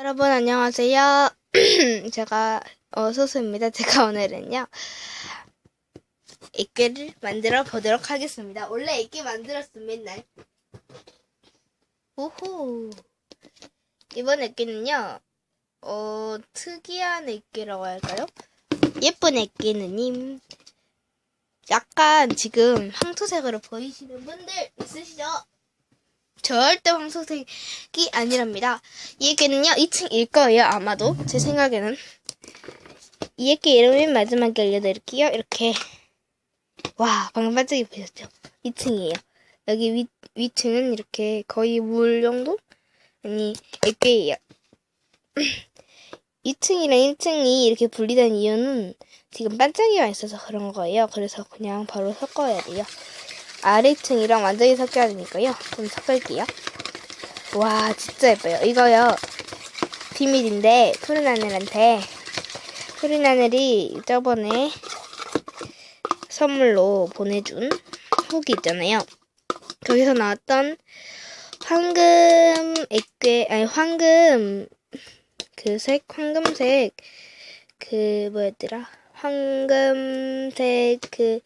여러분 안녕하세요. 제가 어, 소수입니다. 제가 오늘은요 액괴를 만들어 보도록 하겠습니다. 원래 액괴 만들었음 맨날. 오호. 이번 액괴는요 어 특이한 액괴라고 할까요? 예쁜 액괴느님. 약간 지금 황토색으로 보이시는 분들 있으시죠? 절대 황소색이 아니랍니다. 이 애기는요, 2층일 거예요, 아마도. 제 생각에는. 이 애기 이름은 마지막에 알려드릴게요. 이렇게. 와, 방금 반짝이 보셨죠? 2층이에요. 여기 위, 위층은 이렇게 거의 물 정도? 아니, 애기예요. 2층이랑 1층이 이렇게 분리된 이유는 지금 반짝이가 있어서 그런 거예요. 그래서 그냥 바로 섞어야 돼요. 아래층이랑 완전히 섞여야 되니까요. 좀 섞을게요. 와, 진짜 예뻐요. 이거요. 비밀인데, 푸른 하늘한테, 푸른 하늘이 저번에 선물로 보내준 후기 있잖아요. 거기서 나왔던 황금 액괴, 아니, 황금, 그 색, 황금색, 그, 뭐였더라? 황금색, 그,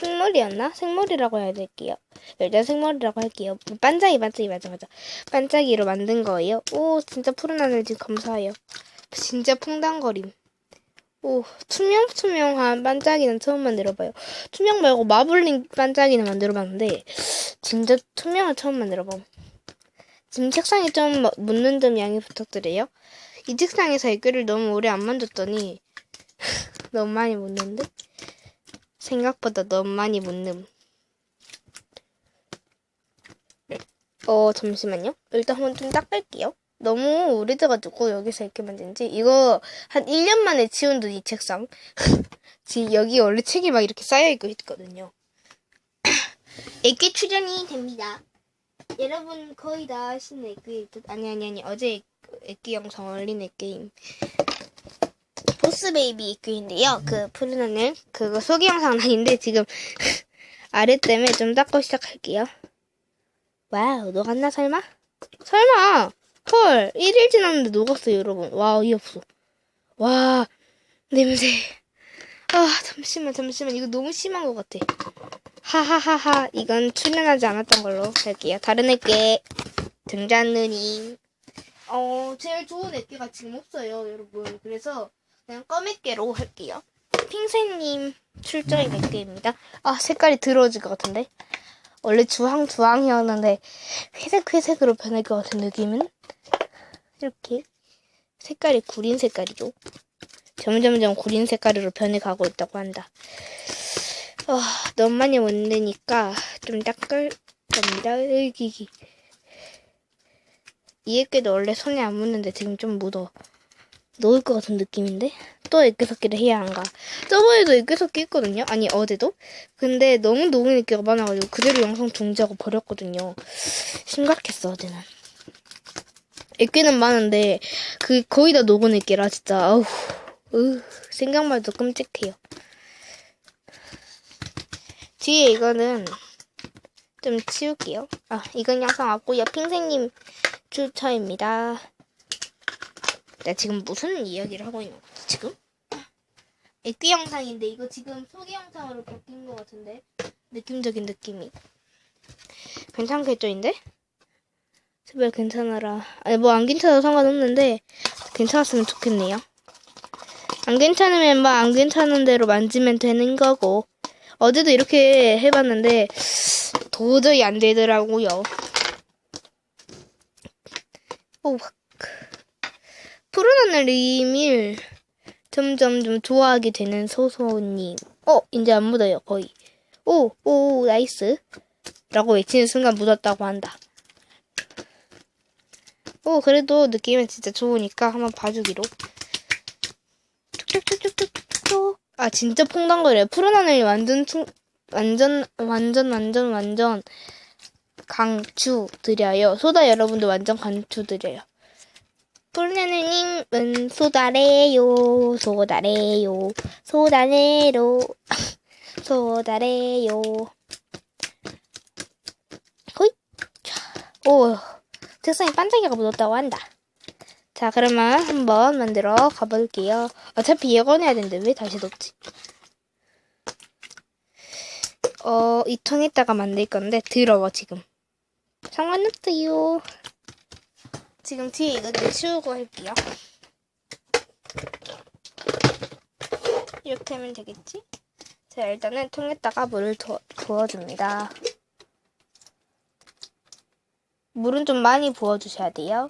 생머리였나? 생머리라고 해야 될게요. 여자 생머리라고 할게요. 반짝이, 반짝이, 맞아, 맞아. 반짝이로 만든 거예요. 오, 진짜 푸른 하늘 지금 감사해요. 진짜 퐁당거림. 오, 투명투명한 반짝이는 처음 만들어봐요. 투명 말고 마블링 반짝이는 만들어봤는데, 진짜 투명을 처음 만들어봄. 지금 책상에 좀 묻는 점 양해 부탁드려요. 이 책상에서 애교를 너무 오래 안 만졌더니, 너무 많이 묻는데? 생각보다 너무 많이 묻는. 어, 잠시만요. 일단 한번 좀 닦을게요. 너무 오래돼가지고 여기서 이렇게 만든지 이거 한 1년 만에 지운 듯 이 책상 지금 여기 원래 책이 막 이렇게 쌓여있고 있거든요 애기 출연이 됩니다 여러분 거의 다 아시는 애기 아니 아니 아니 어제 애기 영상 올린 애기임 보스 베이비 애기인데요 그 푸른 하늘 그거 소개 영상은 아닌데 지금 아래 때문에 좀 닦고 시작할게요 와우 녹았나 설마? 설마 헐, 1일 지났는데 녹았어요, 여러분. 와, 어이없어. 와, 냄새. 아, 잠시만, 잠시만. 이거 너무 심한 것 같아. 하하하하. 이건 출연하지 않았던 걸로 할게요. 다른 애께 누님. 어, 제일 좋은 애께가 지금 없어요, 여러분. 그래서 그냥 검애깨로 할게요. 핑새님 출전인 애깨입니다. 아, 색깔이 더러워질 것 같은데. 원래 주황 주황이었는데 회색 회색으로 변할 것 같은 느낌은 이렇게 색깔이 구린 색깔이죠. 점점점 구린 색깔으로 변해가고 있다고 한다. 어, 너무 많이 묻으니까 좀 닦을 겁니다. 여기 이 액괴도 원래 손에 안 묻는데 지금 좀 묻어. 놓을 것 같은 느낌인데? 또 액괴 섞기를 해야 한가? 저번에도 액괴 섞기 했거든요? 아니, 어제도? 근데 너무 녹은 액괴가 많아가지고 그대로 영상 중지하고 버렸거든요. 심각했어, 어제는. 액괴는 많은데, 그, 거의 다 녹은 액괴라, 진짜, 아우, 으, 생각만 해도 끔찍해요. 뒤에 이거는 좀 치울게요. 아, 이건 영상 왔고요. 핑생님 추천입니다. 나 지금 무슨 이야기를 하고 있는 거지, 지금? 액기 영상인데, 이거 지금 소개 영상으로 바뀐 것 같은데? 느낌적인 느낌이. 괜찮겠죠 인데? 제발 괜찮아라. 아니, 뭐 안 괜찮아도 상관없는데, 괜찮았으면 좋겠네요. 안 괜찮으면 뭐안 괜찮은 대로 만지면 되는 거고. 어제도 이렇게 해봤는데, 도저히 안 되더라고요. 오, 푸른 하늘 이밀 점점 좀 좋아하게 되는 소소님. 어, 이제 안 묻어요, 거의. 오, 오, 나이스. 라고 외치는 순간 묻었다고 한다. 오, 그래도 느낌은 진짜 좋으니까 한번 봐주기로. 툭툭툭툭툭툭. 아, 진짜 퐁당거려요. 푸른 하늘이 완전, 충, 완전, 완전, 완전, 완전 강추 드려요. 소다 여러분도 완전 강추 드려요. 뿔내느님은 소다래요, 소다래요, 소다래로, 소다래요. 호잇! 오, 책상에 반짝이가 묻었다고 한다. 자, 그러면 한번 만들어 가볼게요. 어차피 예건해야 되는데 왜 다시 넣지? 어, 이 통에다가 만들 건데 더러워 지금. 상관없어요. 지금 뒤에 이거 좀 치우고 할게요. 이렇게 하면 되겠지? 자, 일단은 통에다가 물을 부- 부어줍니다. 물은 좀 많이 부어주셔야 돼요.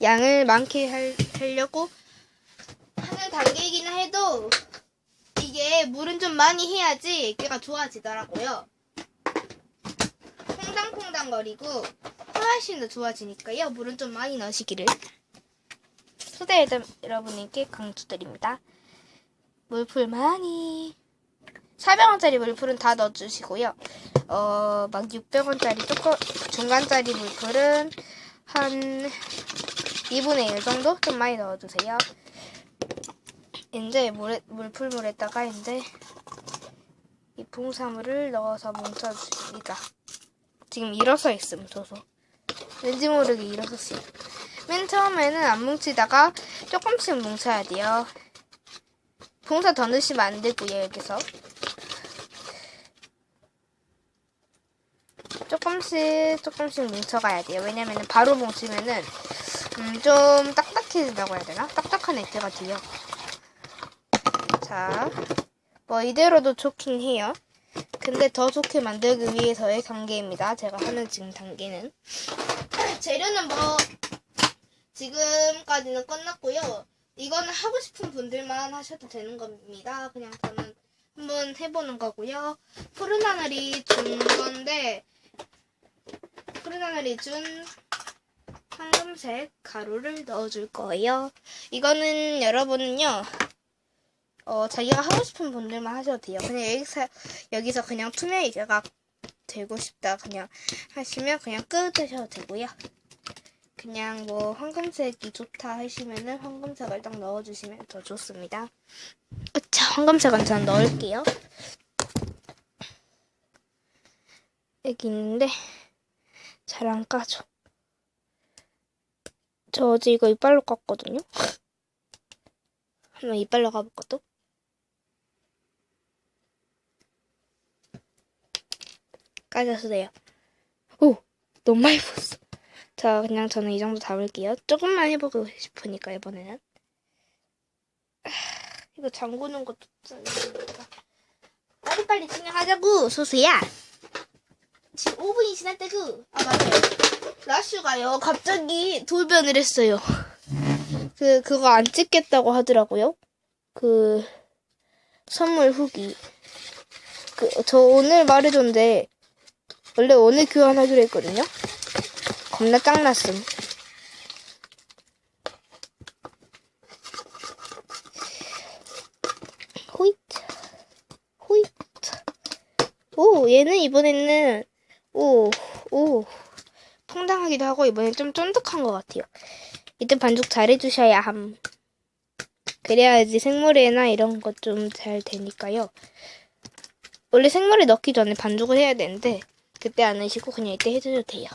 양을 많게 할, 하려고 하는 단계이긴 해도 이게 물은 좀 많이 해야지 애기가 좋아지더라고요. 퐁당퐁당거리고 훨씬 더 좋아지니까요. 물은 좀 많이 넣으시기를 소대 여러분에게 강추드립니다. 물풀 많이 400원짜리 물풀은 다 넣어주시고요. 어, 막 600원짜리 조금 중간짜리 물풀은 한 2분의 1 정도 좀 많이 넣어주세요. 이제 물에, 물풀물에다가 이제 이 풍사물을 넣어서 뭉쳐줍니다. 지금 일어서 있음, 저서. 왠지 모르게 일어섰어요. 맨 처음에는 안 뭉치다가 조금씩 뭉쳐야 돼요. 풍사 더 넣으시면 안 되고요, 여기서. 조금씩 조금씩 뭉쳐가야 돼요. 왜냐면 바로 뭉치면은 음, 좀 딱딱해진다고 해야 되나? 딱딱한 액체가 돼요. 자, 뭐 이대로도 좋긴 해요. 근데 더 좋게 만들기 위해서의 단계입니다. 제가 하는 지금 단계는 재료는 뭐 지금까지는 끝났고요. 이거는 하고 싶은 분들만 하셔도 되는 겁니다. 그냥 저는 한번 해보는 거고요. 푸른 하늘이 준 건데 푸른 하늘이 준 황금색 가루를 넣어줄 거예요. 이거는 여러분은요, 어, 자기가 하고 싶은 분들만 하셔도 돼요. 그냥 여기서, 여기서 그냥 투명 이제가 되고 싶다. 그냥 하시면 그냥 끄드셔도 되고요. 그냥 뭐 황금색이 좋다 하시면은 황금색을 딱 넣어주시면 더 좋습니다. 자, 황금색은 전 넣을게요. 여기 있는데 잘 안 까져. 저 어제 이거 이빨로 깠거든요. 한번 이빨로 가볼까 돼요. 오! 너무 많이 부었어. 자, 그냥 저는 이 정도 담을게요. 조금만 해보고 싶으니까, 이번에는. 아, 이거 잠그는 것도 짜증나. 빨리빨리 진행하자고, 소수야! 지금 5분이 지났다고! 아, 맞아요. 라슈가요, 갑자기 돌변을 했어요. 그, 그거 안 찍겠다고 하더라고요. 그, 선물 후기. 그, 저 오늘 말해줬는데, 원래 오늘 교환하기로 했거든요? 겁나 짱났음. 호이트. 호이트. 오, 얘는 이번에는, 오, 오. 퐁당하기도 하고, 이번엔 좀 쫀득한 것 같아요. 이때 반죽 잘 해주셔야 함. 그래야지 생물에나 이런 것 좀 잘 되니까요. 원래 생물에 넣기 전에 반죽을 해야 되는데, 그때 안 하시고 그냥 이때 해줘도 돼요.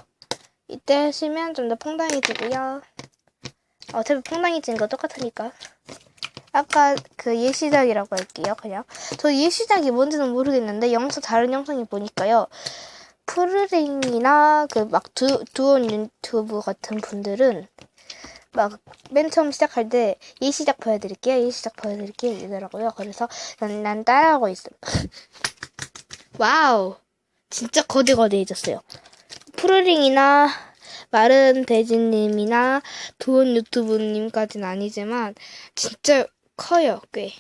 이때 하시면 좀 더 퐁당해지고요. 어차피 퐁당해지는 거 똑같으니까. 아까 그 예시작이라고 할게요, 그냥. 저 예시작이 뭔지는 모르겠는데, 영상, 다른 영상에 보니까요. 프르링이나 그 막 두온 유튜브 같은 분들은 막 맨 처음 시작할 때 예시작 보여드릴게요, 예시작 보여드릴게요 이러더라고요. 그래서 난, 난 따라하고 있음. 와우. 진짜 거대거대해졌어요. 프로링이나 마른 돼지님이나 도원 유튜브님까지는 아니지만 진짜 커요 꽤.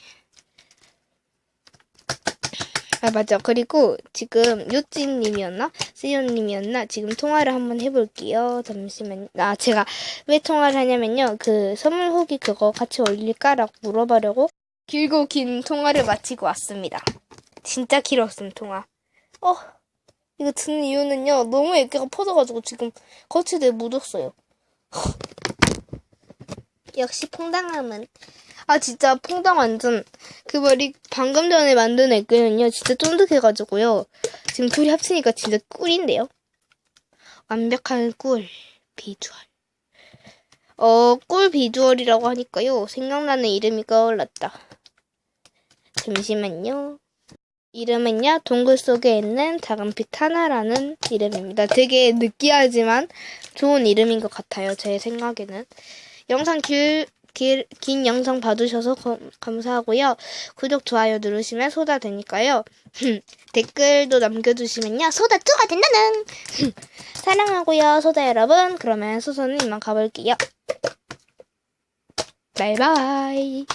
아 맞아. 그리고 지금 유찌님이었나? 시연님이었나? 지금 통화를 한번 해볼게요. 잠시만요. 아 제가 왜 통화를 하냐면요. 그 선물 후기 그거 같이 올릴까라고 물어보려고 길고 긴 통화를 마치고 왔습니다. 진짜 길었음 통화. 어 이거 듣는 이유는요, 너무 애기가 퍼져가지고 지금 거치대에 묻었어요. 역시 퐁당함은. 아, 진짜 퐁당 완전. 그 머리 방금 전에 만든 애기는요, 진짜 쫀득해가지고요. 지금 둘이 합치니까 진짜 꿀인데요? 완벽한 꿀. 비주얼. 어, 꿀 비주얼이라고 하니까요. 생각나는 이름이 떠올랐다. 잠시만요. 이름은요, 동굴 속에 있는 작은 빛 하나라는 이름입니다. 되게 느끼하지만 좋은 이름인 것 같아요. 제 생각에는. 영상 길, 길, 긴 영상 봐주셔서 거- 감사하고요. 구독, 좋아요 누르시면 소다 되니까요. 댓글도 남겨주시면요. 소다 2가 된다는! 사랑하고요, 소다 여러분. 그러면 수선은 이만 가볼게요. 바이바이.